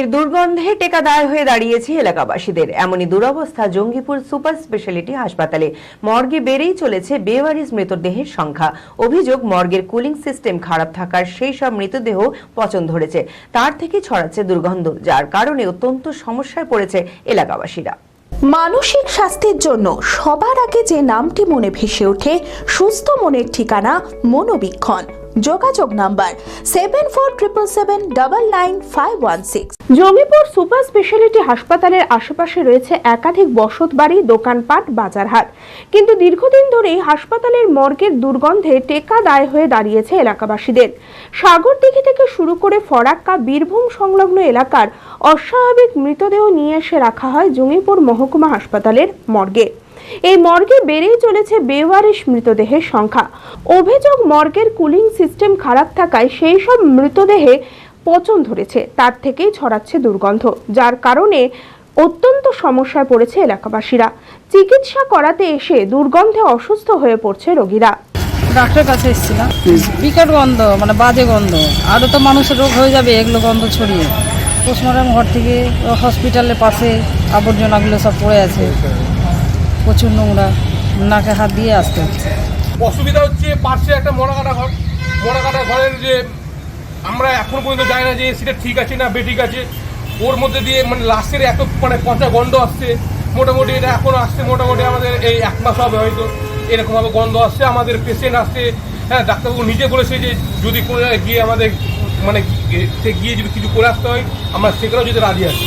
এর দুর্গন্ধে টেকা দায় হয়ে দাঁড়িয়েছে এলাকাবাসীদের। এমনই দুরবস্থা জঙ্গিপুর সুপার স্পেশালিটি হাসপাতালে। মর্গে বেড়েই চলেছে বেওয়ারিশ মৃতদেহের সংখ্যা। অভিযোগ, মর্গের কুলিং সিস্টেম খারাপ থাকার সেই সব মৃতদেহ পচন ধরেছে। তার থেকে ছড়াচ্ছে দুর্গন্ধ, যার কারণে অত্যন্ত সমস্যায় পড়েছে এলাকাবাসীরা। মানসিক স্বাস্থ্যের জন্য সবার আগে যে নামটি মনে ভেসে ওঠে, সুস্থ মনের ঠিকানা মনোবীক্ষণ। যোগাযোগ number seven four triple seven double nine five one six Jamipur super speciality হাসপাতালের আশেপাশে রয়েছে একাধিক বসত বাড়ি দোকানপাট, বাজারহাট। কিন্তু দীর্ঘদিন ধরেই হাসপাতালের মর্গের দুর্গন্ধে টেকা দায় হয়ে দাঁড়িয়েছে এলাকাবাসীদের। সাগর দিঘি থেকে শুরু করে ফরাক্কা, বীরভূম সংলগ্ন এলাকার অস্বাভাবিক মৃতদেহ নিয়ে এসে রাখা হয় জঙ্গিপুর মহকুমা হাসপাতালের মর্গে। এই মর্গে বেড়েই চলেছে বেওয়ারিশ মৃতদেহের সংখ্যা। অভিযোগ মর্গের কুলিং সিস্টেম খারাপ থাকায় সেই সব মৃতদেহে পচন ধরেছে তার থেকেই ছড়াচ্ছে দুর্গন্ধ যার কারণে অত্যন্ত সমস্যায় পড়েছে এলাকাবাসীরা। চিকিৎসা করাতে এসে দুর্গন্ধে অসুস্থ হয়ে পড়ছে রোগীরা। ডাক্তারের কাছে এসেছিলাম। বিকট গন্ধ মানে বাজে গন্ধ। আরও তো মানুষের রোগ হয়ে যাবে এগুলো গন্ধ ছড়িয়ে। পোস্টমর্টম ঘর থেকে হসপিটালের পাশে আবর্জনাগুলো সব পড়ে আছে। প্রচুর নোংরা, নাকে হাত দিয়ে আসতে অসুবিধা হচ্ছে পাশে একটা মরাকাটা ঘর। মরাকাটা ঘরের যে আমরা এখন পর্যন্ত জানি না যে সেটা ঠিক আছে না বেঠিক আছে। ওর মধ্যে দিয়ে মানে লাশের এত মানে পচা গন্ধ আসছে। মোটামুটি এটা এখন আসছে, মোটামুটি আমাদের এই এক মাস হবে হয়তো। এরকমভাবে গন্ধ আসছে, আমাদের পেশেন্ট আসছে। হ্যাঁ ডাক্তারবাবু নিজে বলেছে যে যদি কোনো গিয়ে আমাদের মানে গিয়ে- সে গিয়ে যদি কিছু করে আসতে হয় আমরা সেখানেও যদি রাজি আছি।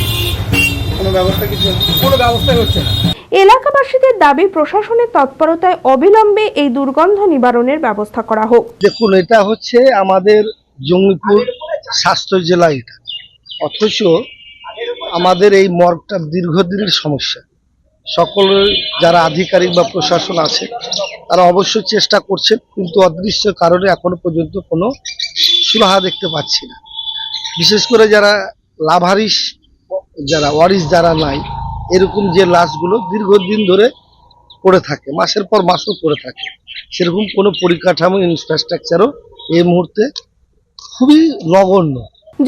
কোনো ব্যবস্থা কিছু কোনো ব্যবস্থাই হচ্ছে না। এলাকাবাসীদের দাবি প্রশাসনের তৎপরতায় অবিলম্বে এই দুর্গন্ধ নিবারণের ব্যবস্থা করা হোক। দেখুন এটা হচ্ছে আমাদের জঙ্গিপুর স্বাস্থ্য জেলা এটা। অথচ আমাদের এই মর্গটা দীর্ঘদিনের সমস্যা। সকল যারা আধিকারিক বা প্রশাসন আছে তারা অবশ্যই চেষ্টা করছেন কিন্তু অদৃশ্য কারণে এখনও পর্যন্ত কোনো সুরাহা দেখতে পাচ্ছি না। বিশেষ করে যারা লাভারিস, যারা ওয়ারিস, যারা নাই, এরকম যে লাশগুলো দীর্ঘদিন ধরে পড়ে থাকে, মাসের পর মাসও পড়ে থাকে, সেরকম কোনো পরিকাঠামো ইনফ্রাস্ট্রাকচারও এই মুহূর্তে খুবই নগণ্য।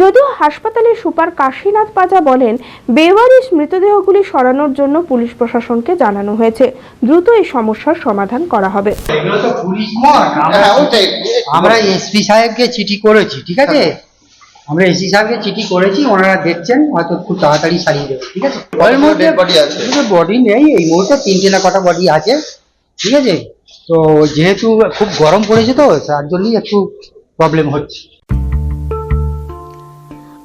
যদিও হাসপাতালের সুপার কাশীনাথ পাজা বলেন বেওয়ারিশ মৃতদেহগুলি সরানোর জন্য পুলিশ প্রশাসনকে জানানো হয়েছে। দ্রুত এই সমস্যার সমাধান করা হবে। মর্গ আমরা এসপি সাহেবকে চিঠি করেছি ঠিক আছে? আমরা এসপি সাহেবকে চিঠি করেছি ওনারা দেখছেন হয়তো খুব তাড়াতাড়ি সারিয়ে দেবে ঠিক আছে? এর মধ্যে বডি নেই এই মুহূর্তে তিনটে না কটা বডি আছে ঠিক আছে? তো যেহেতু খুব গরম পড়েছে তো তার জন্যই একটু প্রবলেম হচ্ছে।